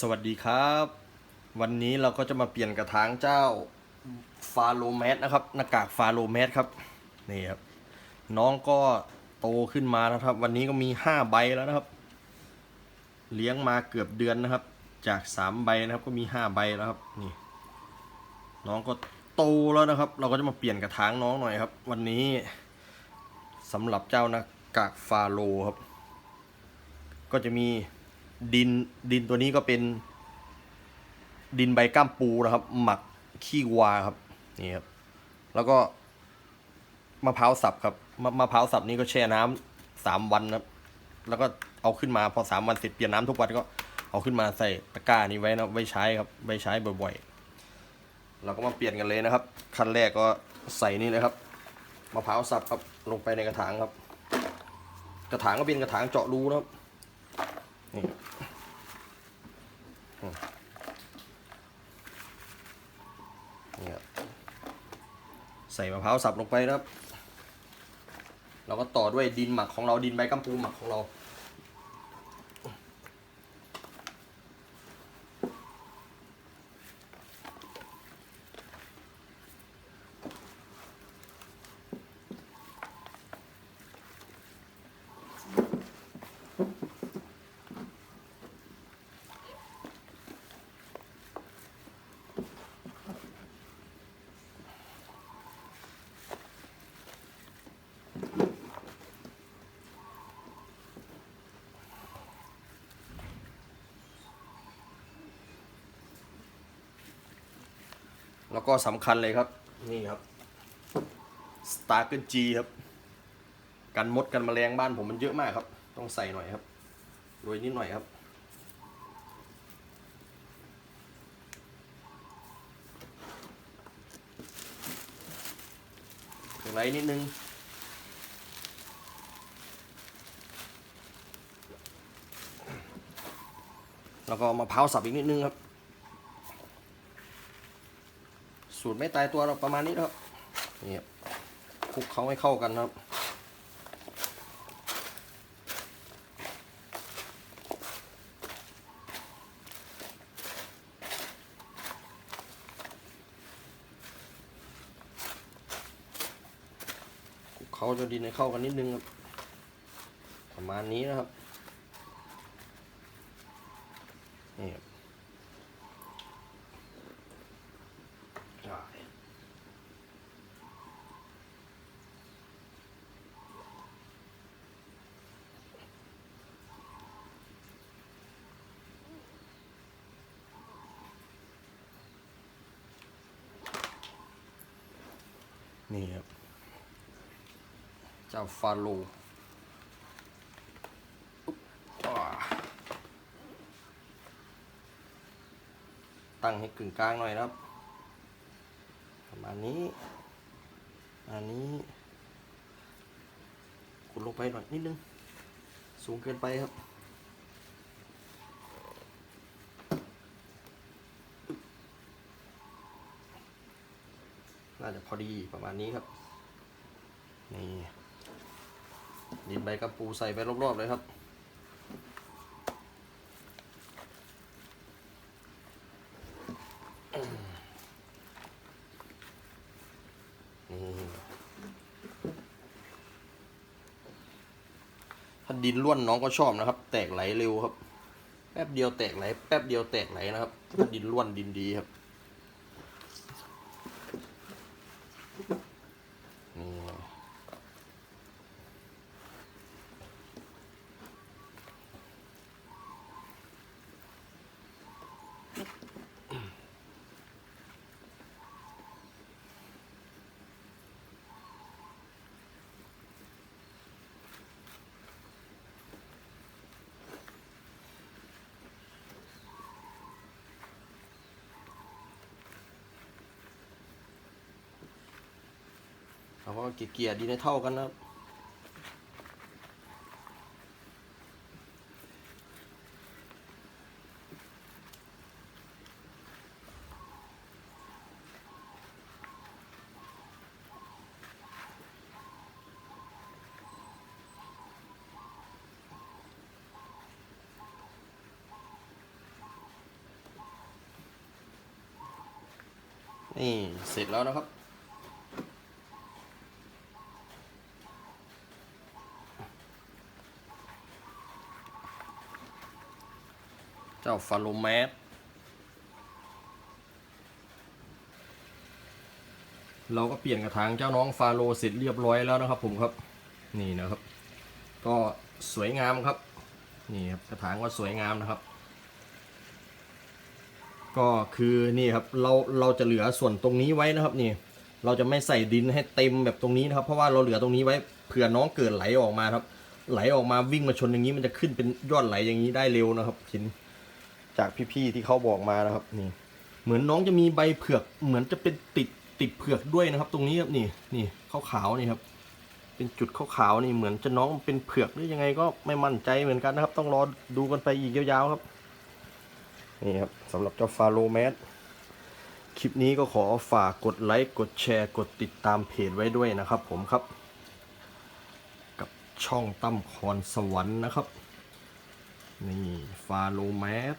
สวัสดีครับ วันนี้เราก็จะมาเปลี่ยนกระถางเจ้าฟาโลแมสนะครับหน้ากากฟาโลแมสครับนี่ครับ น้องก็โตขึ้นมานะครับ วันนี้ก็มีห้าใบแล้วนะครับ เลี้ยงมาเกือบเดือนนะครับ จากสามใบนะครับก็มีห้าใบแล้วครับนี่ น้องก็โตแล้วนะครับ เราก็จะมาเปลี่ยนกระถางน้องหน่อยครับ วันนี้สำหรับเจ้าหน้ากากฟาโลครับ ก็จะมี ดินดินตัวนี้ก็เป็น ดินใบก้ามปูนะครับ หมักขี้วาครับนี่ครับแล้วก็มะพร้าวสับครับมะมะพร้าวสับนี่ก็แช่น้ำสามวันนะครับ แล้วก็เอาขึ้นมาพอสามวันเสร็จเปลี่ยนน้ำทุกวันก็เอาขึ้นมาใส่ตะกร้านี้ไว้นะไว้ใช้ครับไว้ใช้บ่อยๆ เราก็มาเปลี่ยนกันเลยนะครับ ขั้นแรกก็ใส่นี่เลยครับมะพร้าวสับครับลงไปในกระถางครับ กระถางก็เป็นกระถางเจาะรูนะครับ นี่นี่ครับใส่มะพร้าวสับลงไปนะครับ เราก็ต่อด้วยดินหมักของเราดินใบกัมปูหมักของเรา แล้วก็สำคัญเลยครับ นี่ครับ s t a r เกิล G ครับ กันมดกันแมลงบ้านผมมันเยอะมากครับ ต้องใส่หน่อยครับโรยนิดหน่อยครับ ถึงไรนิดนึงแล้วก็มะพร้าวสับอีกนิดนึงครับ สูตรไม่ตายตัวเราประมาณนี้นะครับนี่ครับคลุกเขาให้เข้ากันนะครับคลุกเขาจนดินให้เข้ากันนิดนึงครับประมาณนี้นะครับนี่ครับ นี่ครับ เจ้าฟาโลตั้งให้กึ่งกลางหน่อยครับ ประมาณนี้อันนี้ขุดลงไปหน่อยนิดนึง สูงเกินไปครับ จะพอดีประมาณนี้ครับ นี่ดินใบกัมปูใส่ไปรอบๆเลยครับ ถ้าดินร่วนน้องก็ชอบนะครับ แตกไหลเร็วครับ แป๊บเดียวแตกไหล แป๊บเดียวแตกไหลนะครับถ้าดินร่วนดินดีครับ นี่เก็เกียดดีในเท่ากันนะครันี่เสร็จแล้วนะครับ จ้าฟาโลแมสเราก็เปลี่ยนกระถางเจ้าน้องฟาโลเสร็จเรียบร้อยแล้วนะครับ ผมครับนี่นะครับ ก็สวยงามครับนี่ครับกระถางก็สวยงามนะครับ ก็คือนี่ครับเราเราจะเหลือส่วนตรงนี้ไว้นะครับนี่ เราจะไม่ใส่ดินให้เต็มแบบตรงนี้นะครับ เพราะว่าเราเหลือตรงนี้ไว้เผื่อน้องเกิดไหลออกมาครับ ไหลออกมาวิ่งมาชนอย่างนี้มันจะขึ้นเป็นยอดไหลอย่างนี้ได้เร็วนะครับคิน จากพี่ๆที่เขาบอกมานะครับนี่ เหมือนน้องจะมีใบเผือก เหมือนจะเป็นติดติดเผือกด้วยนะครับ ตรงนี้ครับนี่นี่ขาวๆนี่ครับ เป็นจุดขาวๆนี่เหมือนจะน้องเป็นเผือกหรือยังไงก็ไม่มั่นใจเหมือนกันนะครับ ต้องรอดูกันไปอีกยาวๆครับนี่ครับสำหรับเจ้าฟาโลแมสคลิปนี้ก็ขอฝากกดไลค์กดแชร์กดติดตามเพจไว้ด้วยนะครับ ผมครับ กับช่องตั้มคอนสวรรค์นะครับ นี่ฟาโลแมส